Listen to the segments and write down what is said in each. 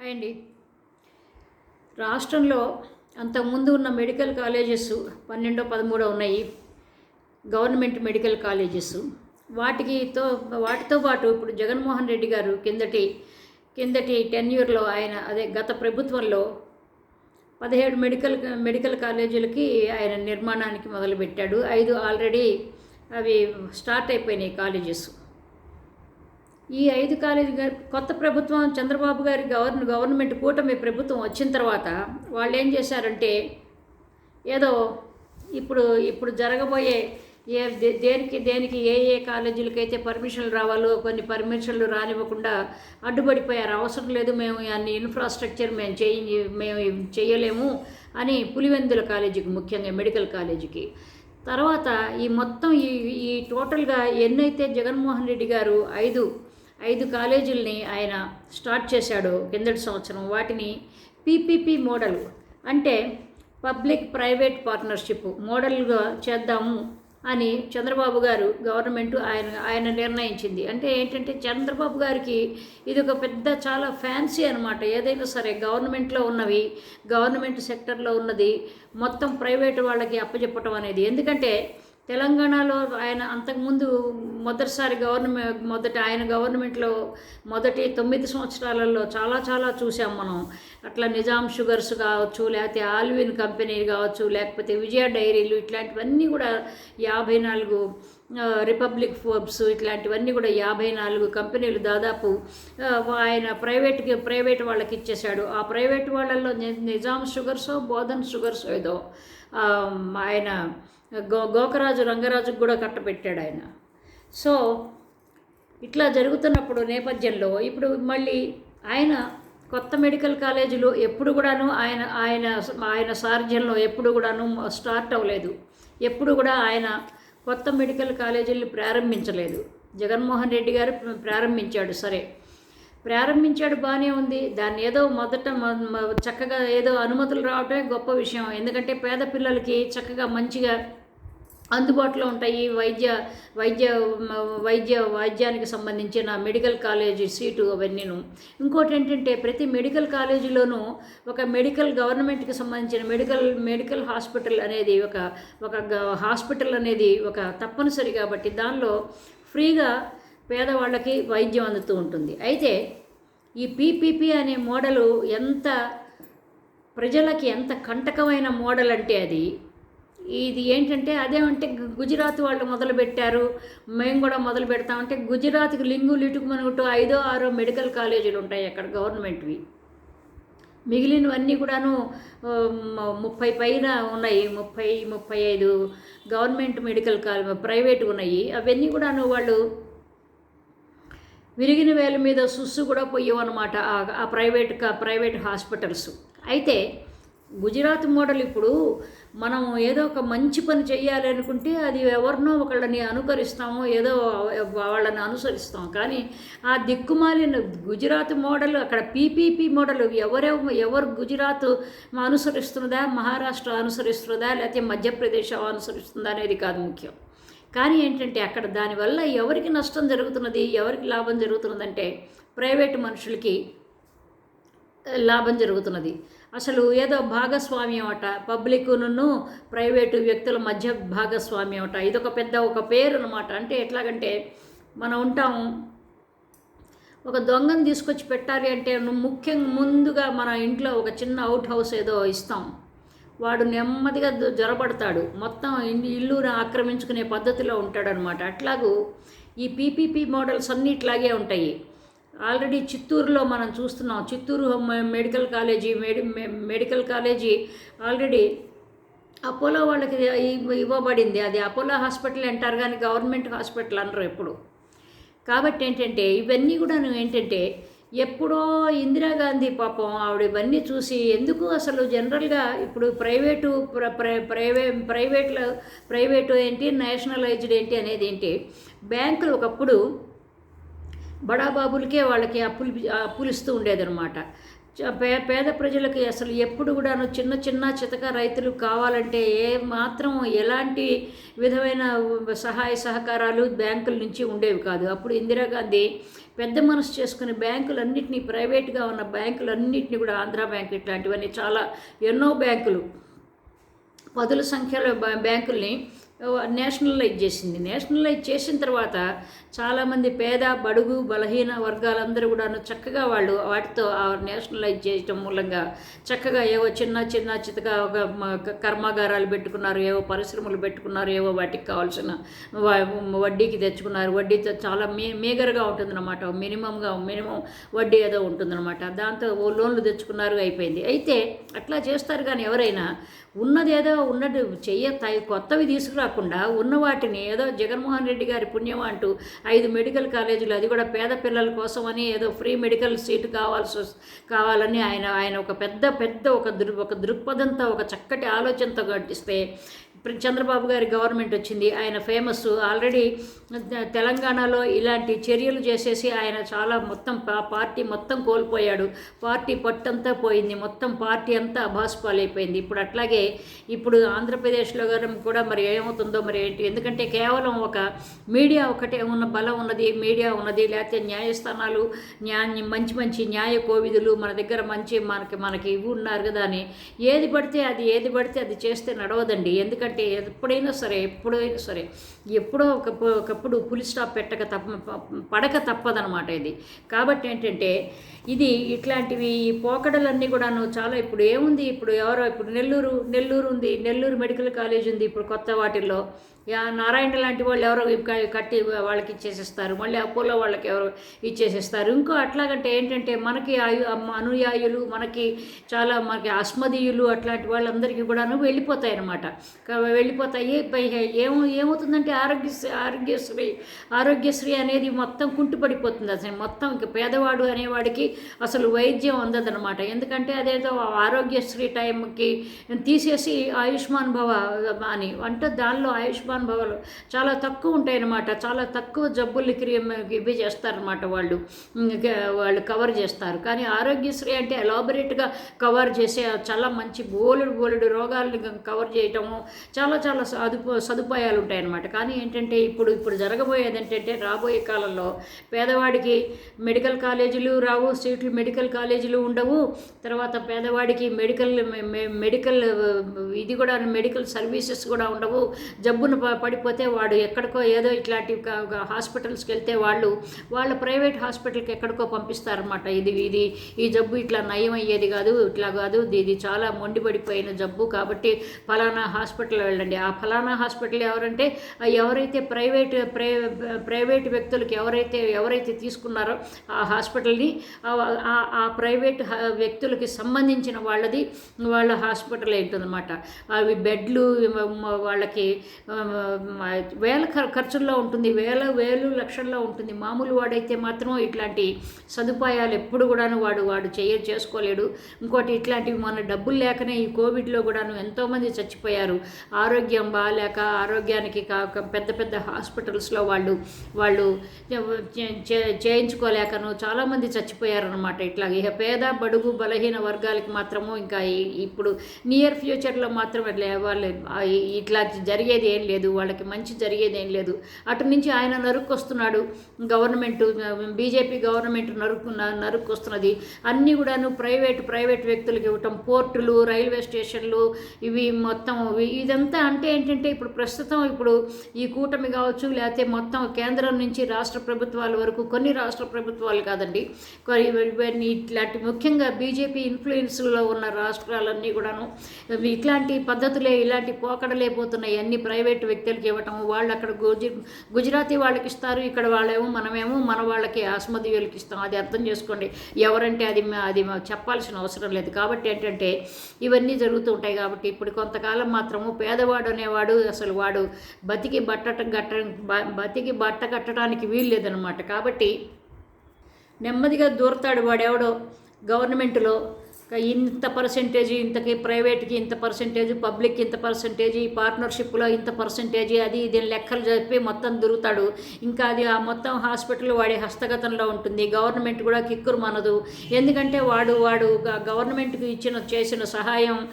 Hi అండి రాష్ట్రంలో అంతకుముందు ఉన్న మెడికల్ కాలేజెస్ పన్నెండో పదమూడో ఉన్నాయి. Government medical colleges. వాటికితో వాటితో పాటు ఇప్పుడు జగన్మోహన్ రెడ్డి గారు కిందటి కిందటి టెన్యూర్లో ఆయన అదే గత ప్రభుత్వంలో పదిహేడు మెడికల్ మెడికల్ కాలేజీలకి ఆయన నిర్మాణానికి మొదలుపెట్టాడు. ఐదు ఆల్రెడీ అవి స్టార్ట్ అయిపోయినాయి కాలేజెస్. ఈ ఐదు కాలేజీ గారి కొత్త ప్రభుత్వం చంద్రబాబు గారి గవర్న గవర్నమెంట్ కూటమి ప్రభుత్వం వచ్చిన తర్వాత వాళ్ళు ఏం చేశారంటే ఏదో ఇప్పుడు ఇప్పుడు జరగబోయే ఏ దే- దేనికి దేనికి ఏ ఏ కాలేజీలకైతే పర్మిషన్లు రావాలో కొన్ని పర్మిషన్లు రానివ్వకుండా అడ్డుపడిపోయారు. అవసరం లేదు మేము అన్ని ఇన్ఫ్రాస్ట్రక్చర్ మేము చేయి మేము చేయలేము అని పులివెందుల కాలేజీకి ముఖ్యంగా మెడికల్ కాలేజీకి. తర్వాత ఈ మొత్తం ఈ ఈ టోటల్గా ఎన్నైతే జగన్మోహన్ రెడ్డి గారు ఐదు ఐదు కాలేజీలని ఆయన స్టార్ట్ చేశాడు కిందటి సంవత్సరం. వాటిని పీపీపీ మోడల్ అంటే పబ్లిక్ ప్రైవేట్ పార్ట్నర్షిప్ మోడల్గా చేద్దాము అని చంద్రబాబు గారు గవర్నమెంట్ ఆయన ఆయన నిర్ణయించింది. అంటే ఏంటంటే చంద్రబాబు గారికి ఇది ఒక పెద్ద చాలా ఫ్యాన్సీ అనమాట ఏదైనా సరే గవర్నమెంట్లో ఉన్నవి గవర్నమెంట్ సెక్టర్లో ఉన్నది మొత్తం ప్రైవేట్ వాళ్ళకి అప్పచెప్పటం అనేది. ఎందుకంటే తెలంగాణలో ఆయన అంతకుముందు మొదటిసారి గవర్నమెంట్ మొదట ఆయన గవర్నమెంట్లో మొదటి తొమ్మిది సంవత్సరాలలో చాలా చాలా చూసాం మనం. అట్లా నిజాం షుగర్స్ కావచ్చు లేకపోతే ఆల్విన్ కంపెనీ కావచ్చు లేకపోతే విజయ డైరీలు ఇట్లాంటివన్నీ కూడా యాభై నాలుగు రిపబ్లిక్ ఫోర్బ్స్ ఇట్లాంటివన్నీ కూడా యాభై నాలుగు కంపెనీలు దాదాపు ఆయన ప్రైవేట్కి ప్రైవేట్ వాళ్ళకి ఇచ్చేశాడు. ఆ ప్రైవేట్ వాళ్ళల్లో నిజాం షుగర్సో బోధన్ షుగర్స్ ఏదో ఆయన గో గోకరాజు రంగరాజుకు కూడా కట్టపెట్టాడు ఆయన. సో ఇట్లా జరుగుతున్నప్పుడు నేపథ్యంలో ఇప్పుడు మళ్ళీ ఆయన కొత్త మెడికల్ కాలేజీలు ఎప్పుడు కూడాను ఆయన ఆయన ఆయన సారథ్యంలో ఎప్పుడు కూడాను స్టార్ట్ అవ్వలేదు. ఎప్పుడు కూడా ఆయన కొత్త మెడికల్ కాలేజీలు ప్రారంభించలేదు. జగన్మోహన్ రెడ్డి గారు ప్రారంభించాడు సరే. ప్రారంభించాడు బాగానే ఉంది. దాన్ని ఏదో మొదట చక్కగా ఏదో అనుమతులు రావటమే గొప్ప విషయం. ఎందుకంటే పేద పిల్లలకి చక్కగా మంచిగా అందుబాటులో ఉంటాయి. వైద్య వైద్య వైద్య వైద్యానికి సంబంధించిన మెడికల్ కాలేజీ సీటు అవన్నీను. ఇంకోటి ఏంటంటే ప్రతి మెడికల్ కాలేజీలోనూ ఒక మెడికల్ గవర్నమెంట్కి సంబంధించిన మెడికల్ మెడికల్ హాస్పిటల్ అనేది ఒక ఒక గ- హాస్పిటల్ అనేది ఒక తప్పనిసరి కాబట్టి దానిలో ఫ్రీగా పేదవాళ్ళకి వైద్యం అందుతూ ఉంటుంది. అయితే ఈ పీపీపీ అనే మోడలు ఎంత ప్రజలకి ఎంత కంటకమైన మోడల్ అంటే అది ఇది ఏంటంటే అదేమంటే అంటే గుజరాత్ వాళ్ళు మొదలు పెట్టారు మేము కూడా మొదలు పెడతామంటే గుజరాత్కి లింగు లిటుకు మనగుట్టు ఐదో ఆరో మెడికల్ కాలేజీలు ఉంటాయి అక్కడ గవర్నమెంట్వి. మిగిలినవన్నీ కూడాను ముప్పై పైన ఉన్నాయి. ముప్పై ముప్పై ఐదు గవర్నమెంట్ మెడికల్ కాలేజ్ ప్రైవేట్ ఉన్నాయి. అవన్నీ కూడాను వాళ్ళు విరిగిన వేల మీద సుస్సు కూడా పోయేవన్నమాట ఆ- ఆ ప్రైవేట్ కా- ప్రైవేట్ హాస్పిటల్స్. అయితే గుజరాత్ మోడల్ ఇప్పుడు మనం ఏదో ఒక మంచి పని చేయాలి అనుకుంటే అది ఎవరినో ఒకళ్ళని అనుకరిస్తాము ఏదో వాళ్ళని అనుసరిస్తాం. కానీ ఆ దిక్కుమాలిన గుజరాత్ మోడల్ అక్కడ పీపీపీ మోడల్ ఎవరెవ ఎవరు గుజరాత్ అనుసరిస్తున్నదా మహారాష్ట్ర అనుసరిస్తున్నదా లేకపోతే మధ్యప్రదేశ్ అనుసరిస్తుందా అనేది కాదు ముఖ్యం. కానీ ఏంటంటే అక్కడ దానివల్ల ఎవరికి నష్టం జరుగుతున్నది ఎవరికి లాభం జరుగుతున్నదంటే ప్రైవేట్ మనుషులకి లాభం జరుగుతున్నది. అసలు ఏదో భాగస్వామ్యం అట పబ్లిక్ను ప్రైవేటు వ్యక్తుల మధ్య భాగస్వామ్యం అట ఇదొక పెద్ద ఒక పేరు అనమాట అంటే ఎట్లాగంటే మనం ఉంటాం ఒక దొంగను తీసుకొచ్చి పెట్టాలి అంటే ముఖ్యంగా ముందుగా మన ఇంట్లో ఒక చిన్న అవుట్ హౌస్ ఏదో ఇస్తాం. వాడు నెమ్మదిగా జ్వరపడతాడు జొరబడతాడు. మొత్తం ఇల్లును ఆక్రమించుకునే పద్ధతిలో ఉంటాడనమాట అట్లాగూ ఈ పీపీపీ మోడల్స్ అన్నీ ఇట్లాగే ఉంటాయి. ఆల్రెడీ చిత్తూరులో మనం చూస్తున్నాం. చిత్తూరు మెడికల్ కాలేజీ మెడి మె- మెడికల్ కాలేజీ ఆల్రెడీ అపోలో వాళ్ళకి ఇవ్వబడింది. అది అపోలో హాస్పిటల్ అంటారు కానీ గవర్నమెంట్ హాస్పిటల్ అనరు ఎప్పుడు. కాబట్టి ఏంటంటే ఇవన్నీ కూడా ఏంటంటే ఎప్పుడో ఇందిరాగాంధీ పాపం ఆవిడ ఇవన్నీ చూసి ఎందుకు అసలు జనరల్గా ఇప్పుడు ప్రైవేటు ప్ర ప్ర- ప్రైవే ప్రైవేట్లో ప్రైవేటు ఏంటి నేషనలైజ్డ్ ఏంటి అనేది ఏంటి బ్యాంకులు ఒకప్పుడు బడాబాబులకే వాళ్ళకి అప్పులు అప్పులు ఇస్తూ ఉండేదన్నమాట. పే పేద ప్రజలకి అసలు ఎప్పుడు కూడాను చిన్న చిన్న చితక రైతులు కావాలంటే ఏ మాత్రం ఎలాంటి విధమైన సహాయ సహకారాలు బ్యాంకుల నుంచి ఉండేవి కాదు. అప్పుడు ఇందిరాగాంధీ పెద్ద మనసు చేసుకుని బ్యాంకులన్నింటినీ ప్రైవేట్గా ఉన్న బ్యాంకులన్నింటినీ కూడా ఆంధ్రా బ్యాంక్ ఇట్లాంటివన్నీ చాలా ఎన్నో బ్యాంకులు. పదుల సంఖ్యలో బ్యాంకుల్ని నేషనలైజ్ చేసింది. నేషనలైజ్ చేసిన తర్వాత చాలామంది పేద బడుగు బలహీన వర్గాలందరూ కూడా చక్కగా వాళ్ళు వాటితో ఆ నేషనలైజ్ చేయటం మూలంగా చక్కగా ఏవో చిన్న చిన్న చితగా ఒక కర్మాగారాలు పెట్టుకున్నారు ఏవో పరిశ్రమలు పెట్టుకున్నారు ఏవో వాటికి కావాల్సిన వడ్డీకి తెచ్చుకున్నారు. వడ్డీతో చాలా మీ మేగరుగా ఉంటుందన్నమాట. మినిమంగా మినిమం వడ్డీ ఏదో ఉంటుందన్నమాట. దాంతో ఓ లోన్లు తెచ్చుకున్నారు అయిపోయింది. అయితే అట్లా చేస్తారు కానీ ఎవరైనా ఉన్నది ఏదో ఉన్నది చెయ్య కొత్తవి తీసుకురా కాకుండా ఉన్న వాటిని ఏదో జగన్మోహన్ రెడ్డి గారి పుణ్యం అంటూ ఐదు మెడికల్ కాలేజీలు అది కూడా పేద పిల్లల కోసం అని ఏదో ఫ్రీ మెడికల్ సీటు కావాల్సి కావాలని ఆయన ఆయన ఒక పెద్ద పెద్ద ఒక దృ ఒక దృక్పథంతో ఒక చక్కటి ఆలోచనతో గడిస్తే చంద్రబాబు గారి గవర్నమెంట్ వచ్చింది. ఆయన ఫేమస్. ఆల్రెడీ తెలంగాణలో ఇలాంటి చర్యలు చేసేసి ఆయన చాలా మొత్తం పార్టీ మొత్తం కోల్పోయాడు. పార్టీ పట్టంతా పోయింది. మొత్తం పార్టీ అంతా అభాస్పాలైపోయింది. ఇప్పుడు అట్లాగే ఇప్పుడు ఆంధ్రప్రదేశ్లో గారు కూడా మరి ఏమవుతుందో మరి ఏంటి? ఎందుకంటే కేవలం ఒక మీడియా ఒకటే ఉన్న బలం ఉన్నది మీడియా ఉన్నది లేకపోతే న్యాయస్థానాలు న్యాయ మంచి మంచి న్యాయ కోవిధులు మన దగ్గర మంచి మనకి మనకి ఇవి ఉన్నారు కదా అని. ఏది పడితే అది ఏది పడితే అది చేస్తే నడవదండి. ఎందుకంటే ఎప్పుడైనా సరే ఎప్పుడైనా సరే ఎప్పుడో ఒక ఒకప్పుడు పులి స్టాప్ పెట్టక తప్ప పడక తప్పదనమాట ఇది. కాబట్టి ఏంటంటే ఇది ఇట్లాంటివి ఈ పోకడలన్నీ కూడాను చాలా ఇప్పుడు ఏముంది? ఇప్పుడు ఎవరో ఇప్పుడు నెల్లూరు నెల్లూరు ఉంది నెల్లూరు మెడికల్ కాలేజ్ ఉంది ఇప్పుడు కొత్త వాటిల్లో. నారాయణ లాంటి వాళ్ళు ఎవరో కట్టి వాళ్ళకి ఇచ్చేసేస్తారు. మళ్ళీ అపోలో వాళ్ళకి ఎవరో ఇచ్చేసేస్తారు. ఇంకో అట్లాగంటే ఏంటంటే మనకి ఆయు అనుయాయులు మనకి చాలా మనకి అస్మదీయులు అట్లాంటి వాళ్ళందరికీ కూడాను వెళ్ళిపోతాయి అనమాట వెళ్ళిపోతాయి. పై- ఏమో ఏమవుతుందంటే ఆరోగ్యశ్రీ ఆరోగ్యశ్రీ ఆరోగ్యశ్రీ అనేది మొత్తం కుంటుపడిపోతుంది అసలు. మొత్తం ఇంక పేదవాడు అనేవాడికి అసలు వైద్యం అందదనమాట ఎందుకంటే అదేదో ఆరోగ్యశ్రీ టైంకి తీసేసి ఆయుష్మాన్ భవ అని అంటే దానిలో ఆయుష్మాన్ భవలు. చాలా తక్కువ ఉంటాయన్నమాట. చాలా తక్కువ జబ్బుల్ని క్రియ ఇవి చేస్తారనమాట వాళ్ళు. వాళ్ళు కవర్ చేస్తారు. కానీ ఆరోగ్యశ్రీ అంటే ఎలాబరేట్గా కవర్ చేసే చాలా మంచి బోలెడు బోలెడు రోగాలను కవర్ చేయటము చాలా చాలా సదుపు సదుపాయాలు ఉంటాయన్నమాట. కానీ ఏంటంటే ఇప్పుడు ఇప్పుడు జరగబోయేది ఏంటంటే రాబోయే కాలంలో పేదవాడికి మెడికల్ కాలేజీలు రావు సీట్లు మెడికల్ కాలేజీలు ఉండవు. తర్వాత పేదవాడికి మెడికల్ మెడికల్ ఇది కూడా మెడికల్ సర్వీసెస్ కూడా ఉండవు. జబ్బును పడిపోతే వాడు ఎక్కడికో ఏదో ఇట్లాంటి హాస్పిటల్స్కి వెళ్తే వాళ్ళు వాళ్ళ ప్రైవేట్ హాస్పిటల్కి ఎక్కడికో పంపిస్తారన్నమాట. ఇది ఇది ఈ జబ్బు ఇట్లా నయం అయ్యేది కాదు ఇట్లా కాదు ఇది ఇది చాలా మొండిపడిపోయిన జబ్బు కాబట్టి ఫలానా హాస్పిటల్ వెళ్ళండి. ఆ ఫలానా హాస్పిటల్ ఎవరంటే ఎవరైతే ప్రైవేట్ ప్రై ప్రైవేట్ వ్యక్తులకి ఎవరైతే ఎవరైతే తీసుకున్నారో ఆ హాస్పిటల్ని ఆ- ఆ- ప్రైవేట్ వ్యక్తులకి సంబంధించిన వాళ్ళది వాళ్ళ హాస్పిటల్ ఉంటుందన్నమాట. అవి బెడ్లు వాళ్ళకి వేల ఖర్- ఖర్చుల్లో ఉంటుంది వేల వేలు లక్షల్లో ఉంటుంది. మామూలు వాడైతే మాత్రం ఇట్లాంటి సదుపాయాలు ఎప్పుడు కూడాను వాడు వాడు చేయ చేసుకోలేడు. ఇంకోటి ఇట్లాంటివి మన డబ్బులు లేకనే ఈ కోవిడ్లో కూడాను ఎంతోమంది చచ్చిపోయారు. ఆరోగ్యం బాగాలేక ఆరోగ్యానికి కాక పెద్ద పెద్ద హాస్పిటల్స్లో వాళ్ళు వాళ్ళు చే- చే- చేయించుకోలేకను చాలామంది చచ్చిపోయారనమాట ఇట్లా ఇక పేద బడుగు బలహీన వర్గాలకి మాత్రము ఇంకా ఇప్పుడు నియర్ ఫ్యూచర్లో మాత్రం వాళ్ళు ఇట్లా జరిగేది ఏం లేదు. వాళ్ళకి మంచి జరిగేది ఏం లేదు. అటు నుంచి ఆయన నరుక్కొస్తున్నాడు. గవర్నమెంట్ బీజేపీ గవర్నమెంట్ నరుకు నరుక్కొస్తున్నది. అన్నీ కూడాను ప్రైవేట్ ప్రైవేట్ వ్యక్తులకు ఇవ్వటం పోర్టులు రైల్వే స్టేషన్లు ఇవి మొత్తం ఇదంతా అంటే ఏంటంటే ఇప్పుడు ప్రస్తుతం ఇప్పుడు ఈ కూటమి కావచ్చు లేకపోతే మొత్తం కేంద్రం నుంచి రాష్ట్ర ప్రభుత్వాల వరకు కొన్ని రాష్ట్ర ప్రభుత్వాలు కాదండి. ఇట్లాంటి ముఖ్యంగా బీజేపీ ఇన్ఫ్లుయెన్స్లో ఉన్న రాష్ట్రాలన్నీ కూడాను ఇట్లాంటి పద్ధతులే ఇలాంటి పోకడలే పోతున్నాయి. అన్ని ప్రైవేట్ వ్యక్తులకి ఇవ్వటం వాళ్ళు అక్కడ గుజ గుజరాతీ వాళ్ళకి ఇస్తారు ఇక్కడ వాళ్ళేమో మనమేమో మన వాళ్ళకి ఆస్మదీయులకి ఇస్తాం. అది అర్థం చేసుకోండి. ఎవరంటే అది అది చెప్పాల్సిన అవసరం లేదు. కాబట్టి ఏంటంటే ఇవన్నీ జరుగుతూ ఉంటాయి కాబట్టి ఇప్పుడు కొంతకాలం మాత్రము పేదవాడు అనేవాడు అసలు వాడు బతికి బట్ట గట్ట బతికి బట్ట కట్టడానికి వీలు లేదనమాట కాబట్టి నెమ్మదిగా దూరతాడు వాడెవడో గవర్నమెంట్లో ఇంత పర్సెంటేజ్ ఇంతకి ప్రైవేట్కి ఇంత పర్సెంటేజ్ పబ్లిక్ ఇంత పర్సెంటేజ్ ఈ పార్ట్నర్షిప్లో ఇంత పర్సెంటేజ్ అది దీని లెక్కలు చెప్పి మొత్తం దొరుకుతాడు ఇంకా అది ఆ మొత్తం హాస్పిటల్ వాడి హస్తగతంలో ఉంటుంది. గవర్నమెంట్ కూడా కిక్కురు మనదు. ఎందుకంటే వాడు వాడు గవర్నమెంట్కి ఇచ్చిన చేసిన సహాయం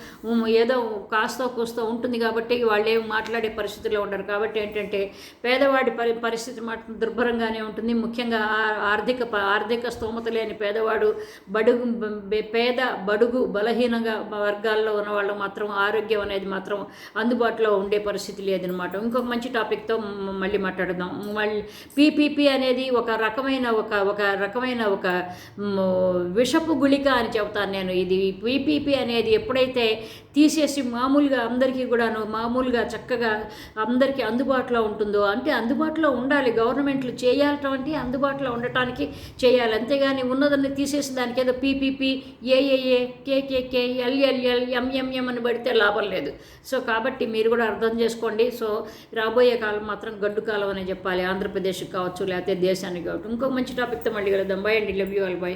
ఏదో కాస్త కూస్తో ఉంటుంది కాబట్టి వాళ్ళు ఏం మాట్లాడే పరిస్థితిలో ఉండరు. కాబట్టి ఏంటంటే పేదవాడి పరి పరిస్థితి మాత్రం దుర్భరంగానే ఉంటుంది. ముఖ్యంగా ఆర్థిక ప- ఆర్థిక స్తోమత లేని పేదవాడు బడుగు పేద బడుగు బలహీనంగా వర్గాల్లో ఉన్న వాళ్ళు మాత్రం ఆరోగ్యం అనేది మాత్రం అందుబాటులో ఉండే పరిస్థితి లేదనమాట ఇంకొక మంచి టాపిక్తో మ- మళ్ళీ మాట్లాడుదాం. మళ్ళీ పీపీపీ అనేది ఒక రకమైన ఒక ఒక రకమైన ఒక విషపు గుళిక అని చెబుతాను నేను. ఇది పీపీపీ అనేది ఎప్పుడైతే తీసేసి మామూలుగా అందరికీ కూడాను మామూలుగా చక్కగా అందరికీ అందుబాటులో ఉంటుందో అంటే అందుబాటులో ఉండాలి. గవర్నమెంట్లు చేయాలటువంటి అందుబాటులో ఉండటానికి చేయాలి. అంతేగాని ఉన్నదాన్ని తీసేసి దానికి ఏదో PPP AAA KKK LLL MMM అని పడితే లాభం లేదు. సో కాబట్టి మీరు కూడా అర్థం చేసుకోండి. సో రాబోయే కాలం మాత్రం గడ్డు కాలం అనే చెప్పాలి. ఆంధ్రప్రదేశ్కి కావచ్చు లేకపోతే దేశానికి కావచ్చు. ఇంకో మంచి టాపిక్తో మళ్ళీ కలుద్దాం. బై అండి. Love you all by